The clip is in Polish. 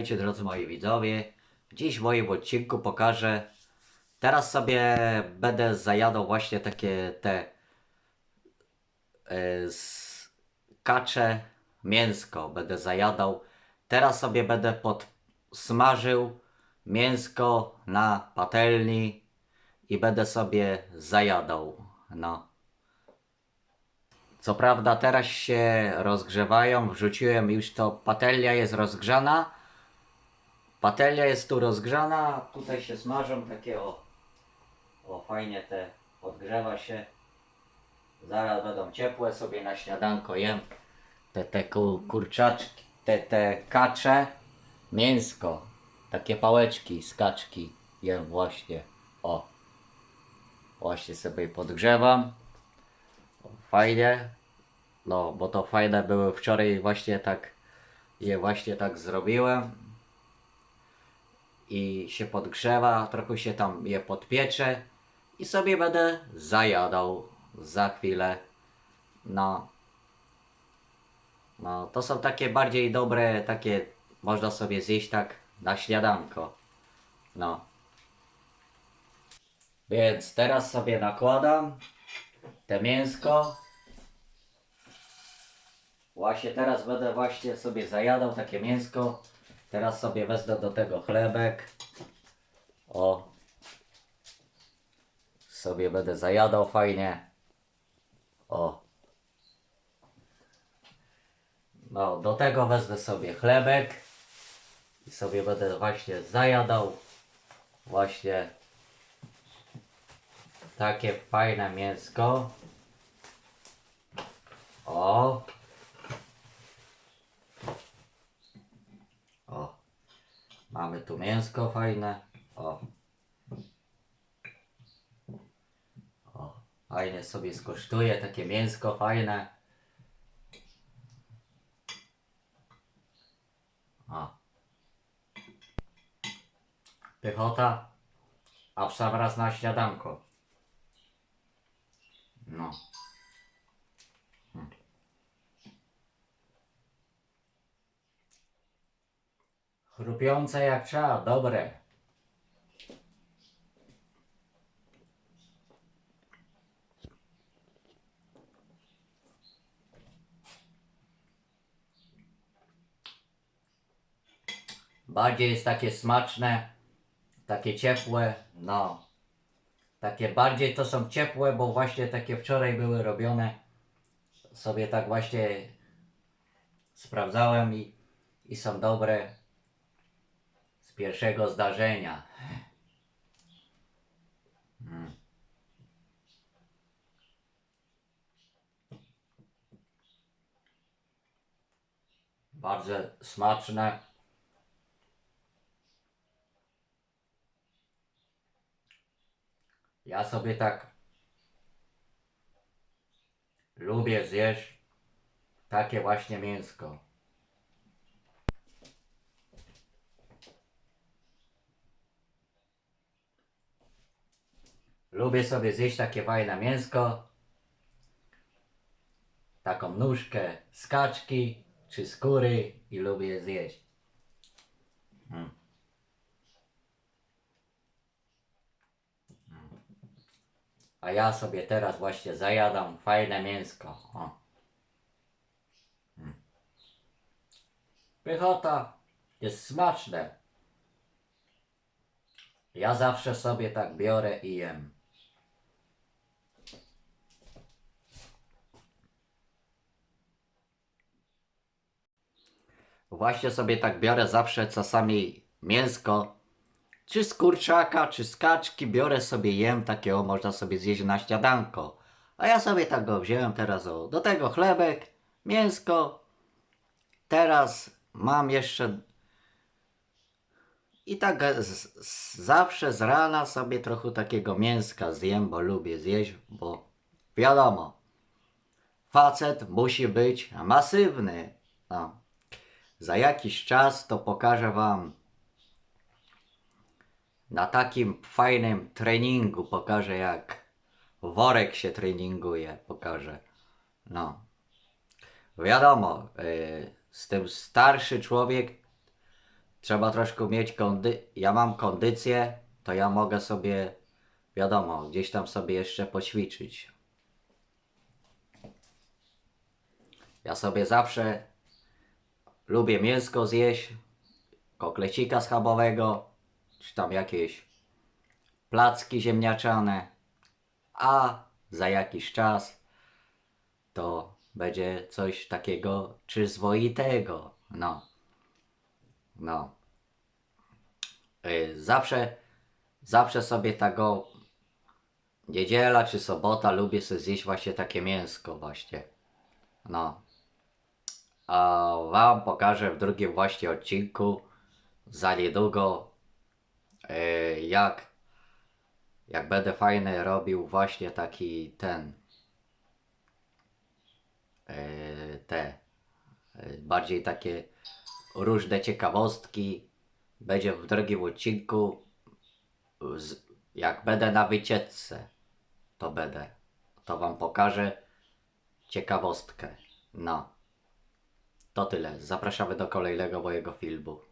Witajcie drodzy moi widzowie. Dziś w moim odcinku pokażę. Teraz sobie będę zajadał właśnie takie te e, z kacze mięsko będę zajadał. Teraz sobie będę podsmażył mięsko na patelni i będę sobie zajadał. No. Co prawda teraz się rozgrzewają, wrzuciłem już to, patelnia jest rozgrzana. Patelnia jest tu rozgrzana, tutaj się smażą takie o, o fajnie te, podgrzewa się. Zaraz będą ciepłe, sobie na śniadanko jem. Te, te ku, kurczaczki, te, te kacze, mięsko, takie pałeczki z kaczki jem właśnie, o. Właśnie sobie podgrzewam. Fajnie. No, bo to fajne były wczoraj właśnie tak je właśnie tak zrobiłem. I się podgrzewa, trochę się tam je podpiecze i sobie będę zajadał za chwilę. No. No, to są takie bardziej dobre, takie można sobie zjeść tak na śniadanko. No. Więc teraz sobie nakładam te mięsko. Właśnie teraz będę właśnie sobie zajadał takie mięsko. Teraz sobie wezmę do tego chlebek. O. Sobie będę zajadał fajnie. O. No, do tego wezmę sobie chlebek. I sobie będę właśnie zajadał. Właśnie takie fajne mięsko. O. Mamy tu mięsko fajne. O. O. Fajnie sobie skosztuję takie mięsko fajne. O. Pychota. A w sam raz na śniadanko. No. Hmm. Chrupiące jak trzeba, dobre. Bardziej jest takie smaczne, takie ciepłe, no. Takie bardziej to są ciepłe, bo właśnie takie wczoraj były robione. Sobie tak właśnie sprawdzałem i, i są dobre pierwszego zdarzenia. Mm. Bardzo smaczne. Ja sobie tak lubię zjeść takie właśnie mięsko. Lubię sobie zjeść takie fajne mięsko. Taką nóżkę z kaczki czy skóry i lubię zjeść. Mm. A ja sobie teraz właśnie zajadam fajne mięsko. O. Mm. Pychota jest smaczne. Ja zawsze sobie tak biorę i jem. Właśnie sobie tak biorę zawsze czasami mięsko czy z kurczaka, czy z kaczki, biorę sobie jem, takie o, można sobie zjeść na śniadanko. A ja sobie tak go wziąłem teraz o, do tego chlebek, mięsko. Teraz mam jeszcze i tak z, z, zawsze z rana sobie trochę takiego mięska zjem, bo lubię zjeść, bo wiadomo, facet musi być masywny. No. Za jakiś czas to pokażę wam na takim fajnym treningu pokażę jak worek się treninguje, pokażę. No. Wiadomo, y, z tym starszy człowiek trzeba troszkę mieć kondy... Ja mam kondycję, to ja mogę sobie, wiadomo, gdzieś tam sobie jeszcze poćwiczyć. Ja sobie zawsze lubię mięsko zjeść, koklecika schabowego, czy tam jakieś placki ziemniaczane, a za jakiś czas to będzie coś takiego przyzwoitego. No. No. Y, Zawsze, zawsze sobie tego niedziela czy sobota lubię sobie zjeść właśnie takie mięsko właśnie. No. A wam pokażę w drugim właśnie odcinku za niedługo y, jak jak będę fajny robił właśnie taki ten y, te y, bardziej takie różne ciekawostki. Będzie w drugim odcinku jak będę na wycieczce to będę to wam pokażę ciekawostkę. No to tyle. Zapraszamy do kolejnego mojego filmu